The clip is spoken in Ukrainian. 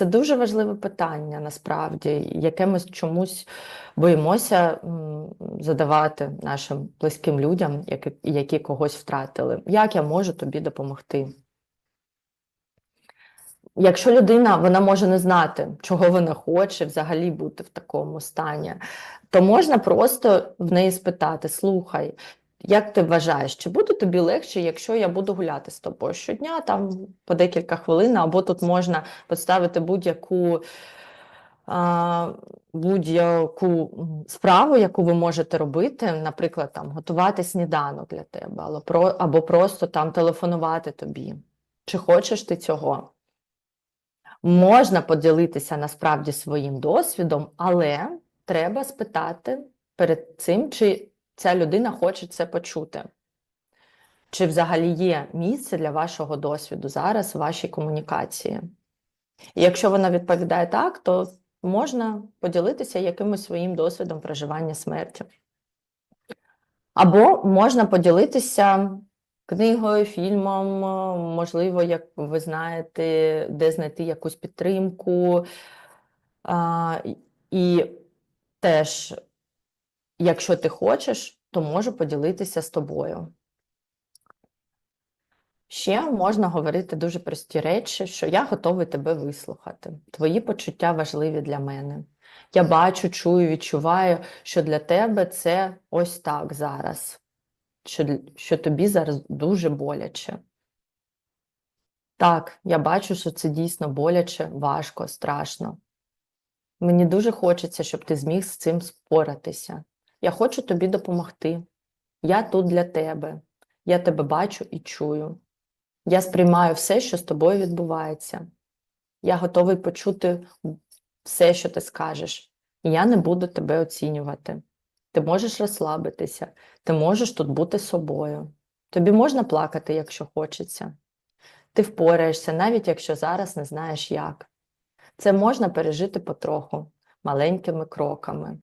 Це дуже важливе питання насправді, яке ми чомусь боїмося задавати нашим близьким людям, які, які когось втратили. Як я можу тобі допомогти? Якщо людина вона може не знати, чого вона хоче взагалі бути в такому стані, то можна просто в неї спитати: слухай, як ти вважаєш, чи буде тобі легше, якщо я буду гуляти з тобою щодня, там по декілька хвилин, або тут можна поставити будь-яку будь-яку справу, яку ви можете робити, наприклад, там готувати сніданок для тебе, або просто там телефонувати тобі. Чи хочеш ти цього? Можна поділитися насправді своїм досвідом, але треба спитати перед цим, чи ця людина хоче це почути. Чи взагалі є місце для вашого досвіду зараз у вашій комунікації? І якщо вона відповідає так, то можна поділитися якимось своїм досвідом проживання смерті. Або можна поділитися книгою, фільмом, можливо, як ви знаєте, де знайти якусь підтримку. А, і теж, якщо ти хочеш, то можу поділитися з тобою. Ще можна говорити дуже прості речі, що я готовий тебе вислухати. Твої почуття важливі для мене. Я бачу, чую, відчуваю, що для тебе це ось так зараз, що, що тобі зараз дуже боляче. Так, я бачу, що це дійсно боляче, важко, страшно. Мені дуже хочеться, щоб ти зміг з цим споратися. Я хочу тобі допомогти. Я тут для тебе. Я тебе бачу і чую. Я сприймаю все, що з тобою відбувається. Я готовий почути все, що ти скажеш, і я не буду тебе оцінювати. Ти можеш розслабитися, ти можеш тут бути собою. Тобі можна плакати, якщо хочеться. Ти впораєшся, навіть якщо зараз не знаєш як. Це можна пережити потроху, маленькими кроками.